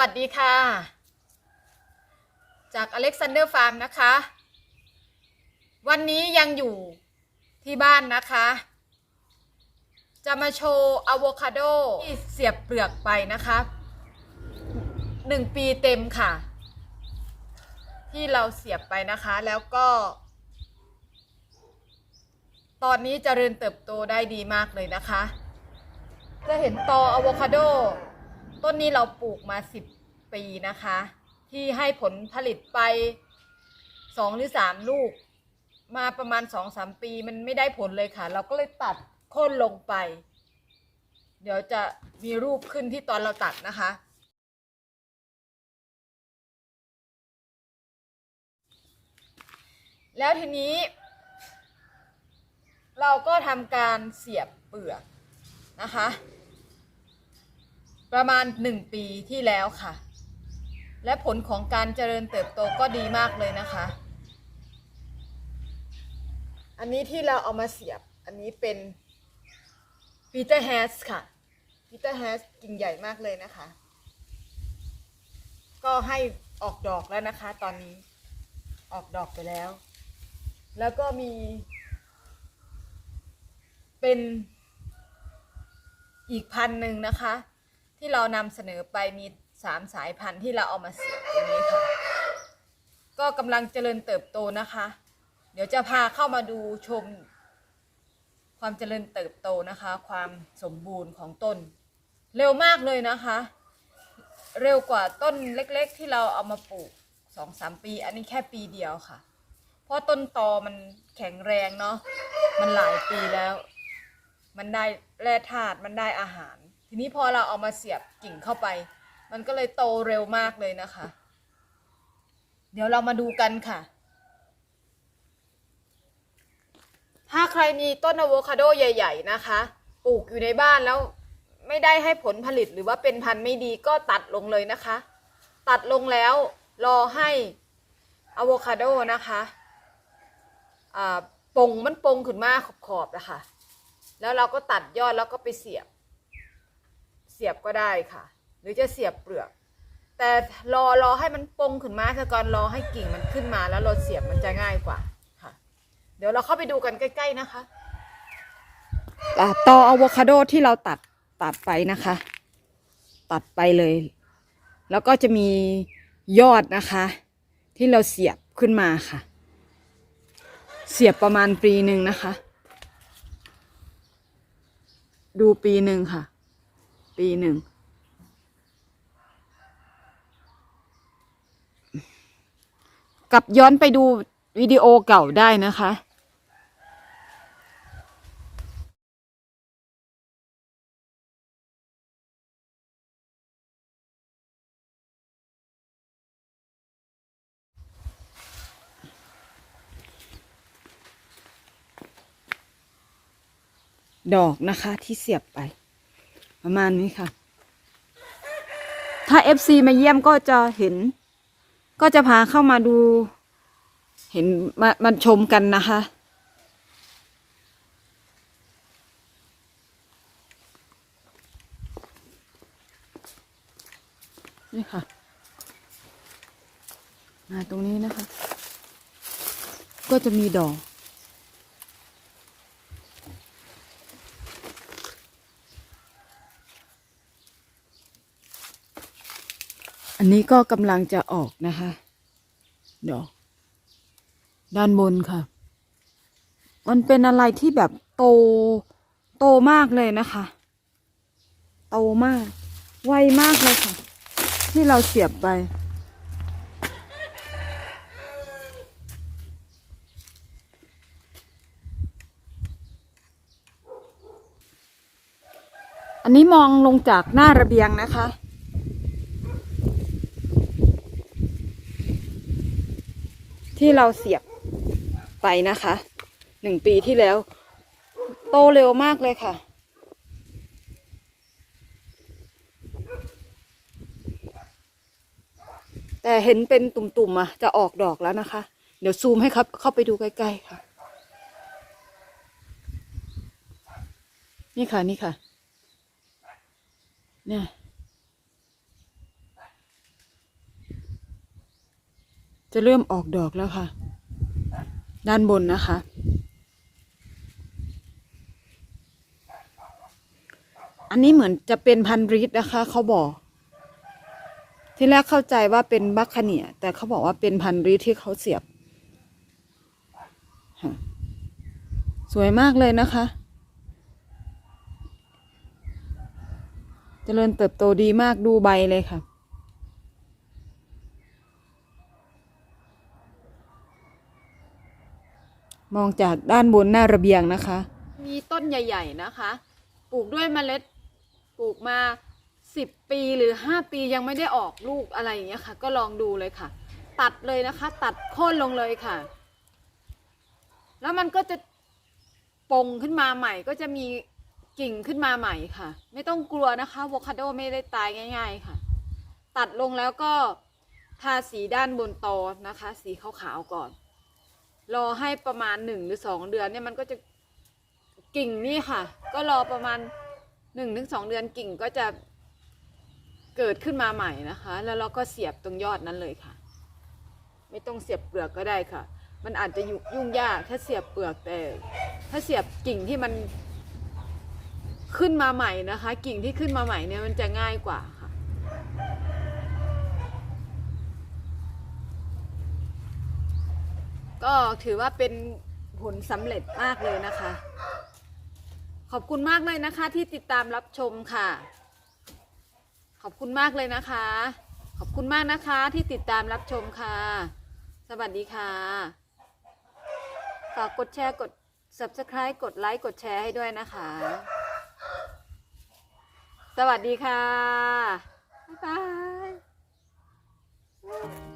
วัสดีค่ะ จากอเล็กซานเดอร์ฟาร์มนะคะ วันนี้ยังอยู่ที่บ้านนะคะ จะมาโชว์อะโวคาโดที่เสียบเปลือกไปนะคะหนึ่งปีเต็มค่ะ ที่เราเสียบไปนะคะแล้วก็ ตอนนี้เจริญเติบโตได้ดีมากเลยนะคะ จะเห็นตออะโวคาโด ต้นนี้เราปลูกมาสิบปีนะคะ ที่ให้ผลผลิตไปสองหรือสามลูก มาประมาณสองสามปีมันไม่ได้ผลเลยค่ะ เราก็เลยตัดโค่นลงไป เดี๋ยวจะมีรูปขึ้นที่ตอนเราตัดนะคะ แล้วทีนี้ เราก็ทำการเสียบเปลือกนะคะ ประมาณหนึ่งปีที่แล้วค่ะ และผลของการเจริญเติบโตก็ดีมากเลยนะคะ อันนี้ที่เราเอามาเสียบอันนี้เป็นปีเตอร์แฮสค่ะปีเตอร์แฮสกิ่งใหญ่มากเลยนะคะ ก็ให้ออกดอกแล้วนะคะ ตอนนี้ออกดอกไปแล้ว แล้วก็มี เป็นอีกพันหนึ่งนะคะ ที่เรานำเสนอไปมีสามสายพันธุ์ที่เราเอามาเสียบตรงนี้ค่ะ ก็กำลังเจริญเติบโตนะคะ เดี๋ยวจะพาเข้ามาดูชม ความเจริญเติบโตนะคะ ความสมบูรณ์ของต้น เร็วมากเลยนะคะ เร็วกว่าต้นเล็กๆ ที่เราเอามาปลูกสองสามปี อันนี้แค่ปีเดียวค่ะ เพราะต้นตอมันแข็งแรงเนาะมันหลายปีแล้ว มันได้แร่ธาตุมันได้อาหาร ทีนี้พอเราเอามาเสียบกิ่งเข้าไป มันก็เลยโตเร็วมากเลยนะคะ เดี๋ยวเรามาดูกันค่ะ ถ้าใครมีต้นอะโวคาโดใหญ่ ๆ นะคะ ปลูกอยู่ในบ้านแล้วไม่ได้ให้ผลผลิตหรือว่าเป็นพันธุ์ไม่ดีก็ตัดลงเลยนะคะ ตัดลงแล้วรอให้อะโวคาโดนะคะอ่าปงมันปงขึ้นมาขอบๆนะคะแล้วเราก็ตัดยอดแล้วก็ไปเสียบ สียบก็ได้ค่ะ หรือจะเสียบเปลือก แต่รอรอให้มันปงขึ้นมาซะก่อนรอให้กิ่งมันขึ้นมาแล้วเราเสียบมันจะง่ายกว่าค่ะ เดี๋ยวเราเข้าไปดูกันใกล้ ๆนะคะตออะโวคาโดที่เราตัดตัดไปนะคะ ตัดไปเลย แล้วก็จะมียอดนะคะ ที่เราเสียบขึ้นมาค่ะ เสียบประมาณปีหนึ่งนะคะ ดูปีหนึ่งค่ะ ปีหนึ่ง กลับย้อนไปดูวิดีโอเก่าได้นะคะดอกนะคะที่เสียบไป ประมาณนี้ค่ะ ถ้า FC มาเยี่ยมก็จะเห็น ก็จะพาเข้ามาดู เห็นมามาชมกันนะคะนี่ค่ะ มาตรงนี้นะคะ ก็จะมีดอก อันนี้ก็กำลังจะออกนะคะดอกด้านบนค่ะ มันเป็นอะไรที่แบบโตโตมากเลยนะคะ โตมาก ไวมากเลยค่ะ ที่เราเสียบไป อันนี้มองลงจากหน้าระเบียงนะคะ ที่เราเสียบไปนะคะหนึ่งปีที่แล้ว โตเร็วมากเลยค่ะ แต่เห็นเป็นตุ่มๆอะจะออกดอกแล้วนะคะ เดี๋ยวซูมให้ครับเข้าไปดูใกล้ๆค่ะ นี่ค่ะนี่ค่ะ เนี่ย จะเริ่มออกดอกแล้วค่ะ ด้านบนนะคะ อันนี้เหมือนจะเป็นพันธุ์ริดนะคะ เขาบอก ที่แรกเข้าใจว่าเป็นบัคคเนีย แต่เขาบอกว่าเป็นพันธุ์ริดที่เขาเสียบ สวยมากเลยนะคะเจริญเติบโตดีมากดูใบเลยค่ะ มองจากด้านบนหน้าระเบียงนะคะ มีต้นใหญ่ ๆนะคะ ปลูกด้วยเมล็ดปลูกมาสิบปีหรือห้าปียังไม่ได้ออกลูกอะไรอย่างเงี้ยค่ะ ก็ลองดูเลยค่ะ ตัดเลยนะคะ ตัดโค่นลงเลยค่ะ แล้วมันก็จะปงขึ้นมาใหม่ก็จะมีกิ่งขึ้นมาใหม่ค่ะ ไม่ต้องกลัวนะคะอะโวคาโดไม่ได้ตายง่าย ๆค่ะ ตัดลงแล้วก็ทาสีด้านบนตอนะคะ สีขาวๆก่อน รอให้ประมาณหนึ่งหรือสองเดือนเนี่ยมันก็จะกิ่งนี่ค่ะ ก็รอประมาณหนึ่งถึงสองเดือนกิ่งก็จะเกิดขึ้นมาใหม่นะคะ แล้วเราก็เสียบตรงยอดนั้นเลยค่ะ ไม่ต้องเสียบเปลือกก็ได้ค่ะ มันอาจจะยุ่งยากถ้าเสียบเปลือกแต่ ถ้าเสียบกิ่งที่มันขึ้นมาใหม่นะคะ กิ่งที่ขึ้นมาใหม่เนี่ยมันจะง่ายกว่าค่ะ ก็ถือว่าเป็นผลสำเร็จมากเลยนะคะ ขอบคุณมากเลยนะคะที่ติดตามรับชมค่ะ ขอบคุณมากเลยนะคะ ขอบคุณมากนะคะที่ติดตามรับชมค่ะ สวัสดีค่ะฝากกดแชร์กด subscribe กดไลค์กดแชร์ให้ด้วยนะคะ สวัสดีค่ะ บ๊ายบาย